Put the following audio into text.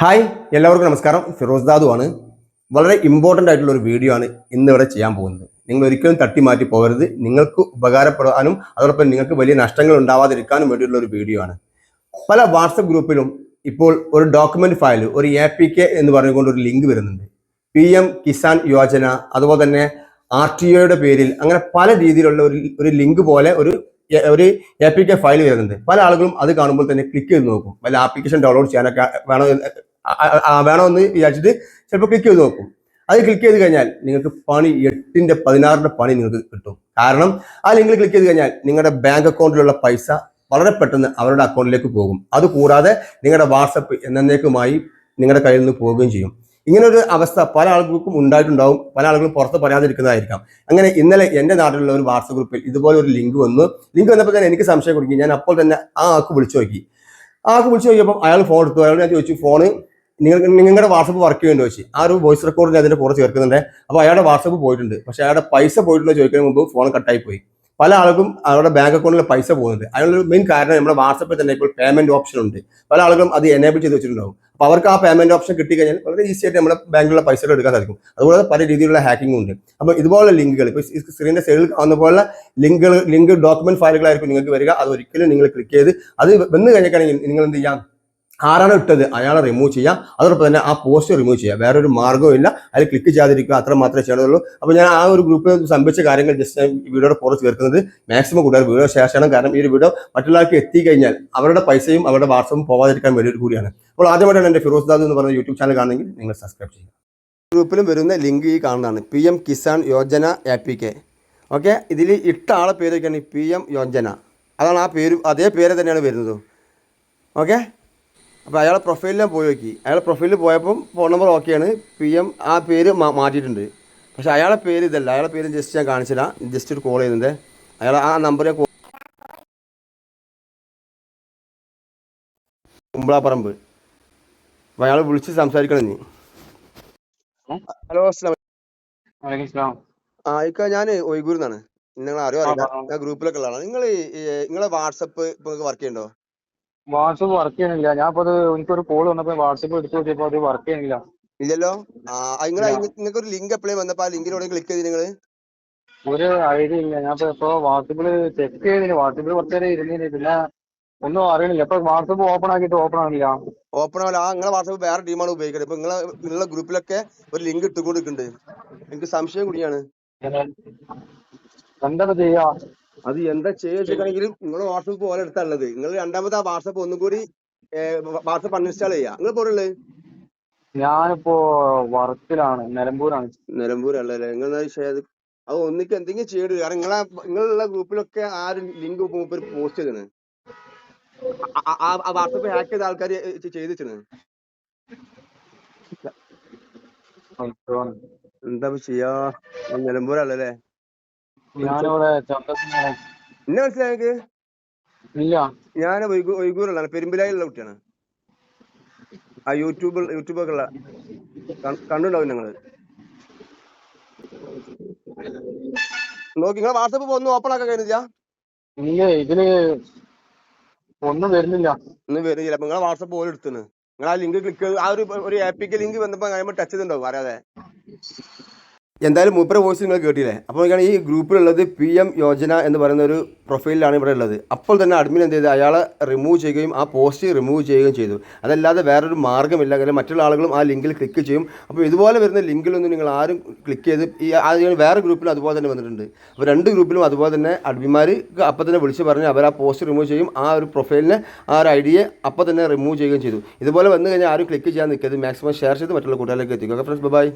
Hi എല്ലാവർക്കും നമസ്കാരം. ഫിറോസ് ദാദു ആണ്. വളരെ ഇമ്പോർട്ടന്റ് ആയിട്ടുള്ള ഒരു വീഡിയോ ആണ് ഇന്ന് ഇവിടെ ചെയ്യാൻ പോകുന്നത്. നിങ്ങൾ ഒരിക്കലും തട്ടി മാറ്റി പോകരുത്. നിങ്ങൾക്ക് ഉപകാരപ്പെടാനും അതോടൊപ്പം നിങ്ങൾക്ക് വലിയ നഷ്ടങ്ങൾ ഉണ്ടാവാതിരിക്കാനും വേണ്ടിയുള്ള ഒരു വീഡിയോ ആണ്. പല വാട്സപ്പ് ഗ്രൂപ്പിലും ഇപ്പോൾ ഒരു ഡോക്യുമെന്റ് ഫയൽ ഒരു എ പി കെ എന്ന് പറഞ്ഞുകൊണ്ട് ഒരു ലിങ്ക് വരുന്നുണ്ട്. പി എം കിസാൻ യോജന അതുപോലെ തന്നെ ആർ ടി ഒയുടെ പേരിൽ അങ്ങനെ പല രീതിയിലുള്ള ഒരു ഒരു ലിങ്ക് പോലെ ഒരു ഒരു എ പി കെ ഫയൽ വരുന്നുണ്ട്. പല ആളുകളും അത് കാണുമ്പോൾ തന്നെ ക്ലിക്ക് ചെയ്ത് നോക്കും. വല്ല ആപ്ലിക്കേഷൻ ഡൗൺലോഡ് ചെയ്യാനൊക്കെ വേണോ വേണമെന്ന് വിചാരിച്ചിട്ട് ചിലപ്പോൾ ക്ലിക്ക് ചെയ്ത് നോക്കും. അത് ക്ലിക്ക് ചെയ്ത് കഴിഞ്ഞാൽ നിങ്ങൾക്ക് പണി എട്ടിന്റെ പതിനാറിന്റെ പണി നിങ്ങൾക്ക് കിട്ടും. കാരണം ആ ലിങ്കിൽ ക്ലിക്ക് ചെയ്ത് കഴിഞ്ഞാൽ നിങ്ങളുടെ ബാങ്ക് അക്കൗണ്ടിലുള്ള പൈസ വളരെ പെട്ടെന്ന് അവരുടെ അക്കൗണ്ടിലേക്ക് പോകും. അതുകൂടാതെ നിങ്ങളുടെ വാട്സപ്പ് എന്നേക്കുമായി നിങ്ങളുടെ കയ്യിൽ നിന്ന് പോവുകയും ചെയ്യും. ഇങ്ങനൊരു അവസ്ഥ പല ആളുകൾക്കും ഉണ്ടായിട്ടുണ്ടാവും. പല ആളുകളും പുറത്ത് പറയാതിരിക്കുന്നതായിരിക്കാം. അങ്ങനെ ഇന്നലെ എന്റെ നാട്ടിലുള്ള ഒരു വാട്സപ്പ് ഗ്രൂപ്പിൽ ഇതുപോലെ ഒരു ലിങ്ക് വന്നു. ലിങ്ക് വന്നപ്പോൾ തന്നെ എനിക്ക് സംശയം കൊടുക്കി. ഞാൻ അപ്പോൾ തന്നെ ആ ആൾക്ക് വിളിച്ചു നോക്കി. ആ ആൾക്ക് വിളിച്ചു നോക്കിയപ്പോൾ അയാൾ ഫോൺ എടുത്തു. അയാൾ ഞാൻ ചോദിച്ചു ഫോണ് നിങ്ങൾ നിങ്ങളുടെ വാട്സപ്പ് വർക്ക് ചെയ്യുന്നുണ്ടോ ചോദിച്ചു. ആ ഒരു വോയിസ് റെക്കോർഡ് അതിന്റെ കൂടെ ചേർക്കുന്നുണ്ട്. അപ്പോൾ അയാളുടെ വാട്സപ്പ് പോയിട്ടുണ്ട്. പക്ഷെ അയാളുടെ പൈസ പോയിട്ടുണ്ടോ ചോദിക്കുന്ന മുമ്പ് ഫോൺ കട്ടായി പോയി പല ആളുകളും അവരുടെ ബാങ്ക് അക്കൗണ്ടിൽ പൈസ പോകുന്നുണ്ട്. അതിനുള്ള മെയിൻ കാരണം നമ്മുടെ വാട്സപ്പിൽ തന്നെ ഇപ്പോൾ പേയ്മെന്റ് ഓപ്ഷൻ ഉണ്ട്. പല ആളുകളും അത് എനേബിൾ ചെയ്ത് വെച്ചിട്ടുണ്ടാവും. അപ്പോൾ അവർക്ക് ആ പേയ്മെന്റ് ഓപ്ഷൻ കിട്ടി കഴിഞ്ഞാൽ വളരെ ഈസി ആയിട്ട് നമ്മുടെ ബാങ്കിലുള്ള പൈസ എടുക്കാൻ സാധിക്കും. അതുപോലെ പല രീതിയിലുള്ള ഹാക്കിംഗ് ഉണ്ട്. അപ്പോൾ ഇതുപോലുള്ള ലിങ്കുകൾ ഇപ്പോൾ സ്ക്രീനിന്റെ സൈഡിൽ കാണുന്ന പോലെ ലിങ്കുകൾ ലിങ്ക് ഡോക്യുമെന്റ് ഫയലുകളായിരിക്കും നിങ്ങൾക്ക് വരിക. അത് ഒരിക്കലും നിങ്ങൾ ക്ലിക്ക് ചെയ്ത് അത് വന്നു കഴിഞ്ഞിട്ടാണെങ്കിൽ നിങ്ങൾ എന്ത് ചെയ്യാം? ആരാണ് ഇട്ടത്? അയാളെ റിമൂവ് ചെയ്യാം. അതോടൊപ്പം തന്നെ ആ പോസ്റ്റ് റിമൂവ് ചെയ്യാം. വേറൊരു മാർഗവും ഇല്ല. അതിൽ ക്ലിക്ക് ചെയ്യാതിരിക്കുക. അത്ര മാത്രമേ ചെയ്യണുള്ളൂ അപ്പോൾ ഞാൻ ആ ഒരു ഗ്രൂപ്പിൽ സംഭവിച്ച കാര്യങ്ങൾ ജസ്റ്റ് വീഡിയോയുടെ പുറത്ത് ചേർക്കുന്നത് മാക്സിമം കൂടുതൽ വീഡിയോ ഷെയർ ചെയ്യണം. കാരണം ഈ ഒരു വീഡിയോ മറ്റുള്ളവർക്ക് എത്തിക്കഴിഞ്ഞാൽ അവരുടെ പൈസയും അവരുടെ വാട്സപ്പും പോവാതിരിക്കാൻ വേണ്ടിയിട്ട് കൂടിയാണ്. അപ്പോൾ ആദ്യമായിട്ടാണ് എന്റെ ഫിറോസ് ദാദ് എന്ന് പറയുന്ന യൂട്യൂബ് ചാനൽ കാണുന്നെങ്കിൽ നിങ്ങൾ സബ്സ്ക്രൈബ് ചെയ്യുക. ഗ്രൂപ്പിലും വരുന്ന ലിങ്ക് ഈ കാണുന്നതാണ്. P M Kisan Yojana A P K okay ഇതിൽ ഇട്ട ആളെ പേരൊക്കെയാണ് പി എം യോജന അതാണ് ആ പേര് അതേ പേര് തന്നെയാണ് വരുന്നത്. ഓക്കെ അപ്പോൾ അയാളെ പ്രൊഫൈലിൽ പോയി നോക്കി. അയാളെ പ്രൊഫൈലിൽ പോയപ്പം ഫോൺ നമ്പർ ഓക്കെയാണ് പി എം ആ പേര് മാ- മാറ്റിയിട്ടുണ്ട്. പക്ഷേ അയാളെ പേര് ഇതല്ല. അയാളെ പേര് ജസ്റ്റ് ഞാൻ കാണിച്ചില്ല. ജസ്റ്റ് ഒരു കോൾ ചെയ്യുന്നുണ്ട്. അയാൾ ആ നമ്പറെ ഞാൻ കുമ്പളാപ്പറമ്പ്. അപ്പോൾ അയാൾ വിളിച്ച് സംസാരിക്കണം നീ ഹലോ അസ്ലാം. ആ ഇക്ക ഞാൻ ഒയ്ഗൂർ നിങ്ങളെ നിങ്ങൾ അറിയോ പറഞ്ഞോ. ഞാൻ ഗ്രൂപ്പിലൊക്കെ ഉള്ളതാണ്. നിങ്ങൾ നിങ്ങളെ വാട്സപ്പ് ഇപ്പോൾ വർക്ക് ചെയ്യണ്ടോ? വാട്സപ്പ് വർക്ക് ചെയ്യണില്ല. ഞാൻ അത് എനിക്കൊരു കോൾ വന്നപ്പോ വാട്സപ്പ് എടുത്തു നോക്കിയപ്പോ അത് വർക്ക് ചെയ്യണില്ല. ഇല്ലല്ലോ? നിങ്ങൾ. നിങ്ങൾക്ക് ഒരു ലിങ്ക് അപ്ലൈ വന്നപ്പോ ആ ലിങ്കിലൂടെ ക്ലിക്ക് ചെയ്ത് നിങ്ങൾ ഒരു ഐഡിയ ഇല്ല. ഞാൻ ഇപ്പൊ വാട്സപ്പിൽ ചെക്ക് ചെയ്തില്ല വാട്സപ്പിൽ കുറച്ച് നേരം ഇരുന്നില്ല പിന്നെ ഒന്നും അറിയണില്ല. ഇപ്പൊ വാട്സപ്പ് ഓപ്പൺ ആക്കിയിട്ട് ഓപ്പൺ ആണില്ല ഓപ്പൺ ആവില്ല ആ നിങ്ങളെ വാട്സപ്പ് വേറെ ടീമാണ് ഉപയോഗിക്കുന്നത് ഇപ്പൊ നിങ്ങളെ നിങ്ങളെ ഗ്രൂപ്പിലൊക്കെ ഒരു ലിങ്ക് ഇട്ടുകൊണ്ടിരിക്കുന്നുണ്ട് എനിക്ക് സംശയം കൂടിയാണ്. എന്താ ചെയ്യാ? അത് എന്താ ചെയ്യുകയാണെങ്കിൽ നിങ്ങളെ വാട്സപ്പ് പോലെ എടുത്താണുള്ളത് നിങ്ങൾ രണ്ടാമത്തെ ആ വാട്സപ്പ് ഒന്നും കൂടി വാട്സപ്പ് അൺഇൻസ്റ്റാൾ ചെയ്യാ. നിങ്ങൾ പോലുള്ളത് ഞാനിപ്പോ വർക്കിലാണ് നിലമ്പൂരാണ്. നിലമ്പൂരല്ലേ? നിങ്ങൾ അത് ഒന്നിക്ക് എന്തെങ്കിലും ചെയ്ത് കാരണം നിങ്ങളെ നിങ്ങളുള്ള ഗ്രൂപ്പിലൊക്കെ ആ ഒരു ലിങ്ക് മൂപ്പർ പോസ്റ്റ് ചെയ്തത് ആ വാട്സപ്പ് ഹാക്ക് ചെയ്ത ആൾക്കാർ ചെയ്ത് വെച്ചത് എന്താ ചെയ്യാ? നിലമ്പൂരല്ലേ? ഞാനിവിടെ എന്നെ മനസ്സിലായത് ഇല്ല. ഞാൻ ഒയ്ഗൂറുള്ളതാണ് പെരുമ്പിലായിലുള്ള കുട്ടിയാണ്. ആ യൂട്യൂബ് യൂട്യൂബൊക്കെ ഉള്ള കണ്ടുണ്ടാവും ഞങ്ങൾ നോക്കി നിങ്ങളെ വാട്സപ്പ് ഒന്നും ഓപ്പൺ ആക്കാൻ കഴിഞ്ഞില്ല? ഇല്ല ഇതിൽ ഒന്നും വരുന്നില്ല. ഒന്നും വരുന്നില്ല. അപ്പൊ നിങ്ങളെ വാട്സപ്പ് പോലും എടുത്തു നിങ്ങൾ ആ ലിങ്ക് ക്ലിക്ക് ആ ഒരു ഒരു ആപ്പിക്ക് ലിങ്ക് വന്നപ്പോ കഴിയുമ്പോൾ ടച്ച് ചെയ്തിട്ടുണ്ടാവും അറിയാതെ. എന്തായാലും മൂപ്പര വോയിസ് നിങ്ങൾ കേട്ടില്ലേ? അപ്പോൾ നോക്കുകയാണ് ഈ ഗ്രൂപ്പിലുള്ളത് പി എം യോജന എന്ന് പറയുന്ന ഒരു പ്രൊഫൈലിലാണ് ഇവിടെ ഉള്ളത്. അപ്പോൾ തന്നെ അഡ്മിൻ എന്ത് ചെയ്ത്? അയാളെ റിമൂവ് ചെയ്യുകയും ആ പോസ്റ്റ് റിമൂവ് ചെയ്യുകയും ചെയ്തു. അതല്ലാതെ വേറൊരു മാർഗമില്ല. കാരണം മറ്റുള്ള ആളുകളും ആ ലിങ്കിൽ ക്ലിക്ക് ചെയ്യും. അപ്പോൾ ഇതുപോലെ വരുന്ന ലിങ്കിലൊന്നും നിങ്ങൾ ആരും ക്ലിക്ക് ചെയ്ത് ഈ വേറെ ഗ്രൂപ്പിലും അതുപോലെ തന്നെ വന്നിട്ടുണ്ട്. അപ്പോൾ രണ്ട് ഗ്രൂപ്പിലും അതുപോലെ തന്നെ അഡ്മിമാർ അപ്പോൾ തന്നെ വിളിച്ച് പറഞ്ഞ് അവർ ആ പോസ്റ്റ് റിമൂവ് ചെയ്യും. ആ ഒരു പ്രൊഫൈലിനെ ആ ഒരു ഐഡിയെ അപ്പോൾ തന്നെ റിമൂവ് ചെയ്യുകയും ചെയ്തു. ഇതുപോലെ വന്നു കഴിഞ്ഞാൽ ആരും ക്ലിക്ക് ചെയ്യാൻ നിൽക്കരുത്. മാക്സിമം ഷെയർ ചെയ്ത് മറ്റുള്ള കൂട്ടുകാരിലേക്ക് എത്തിക്കുക ഫ്രണ്ട്സ് ബൈ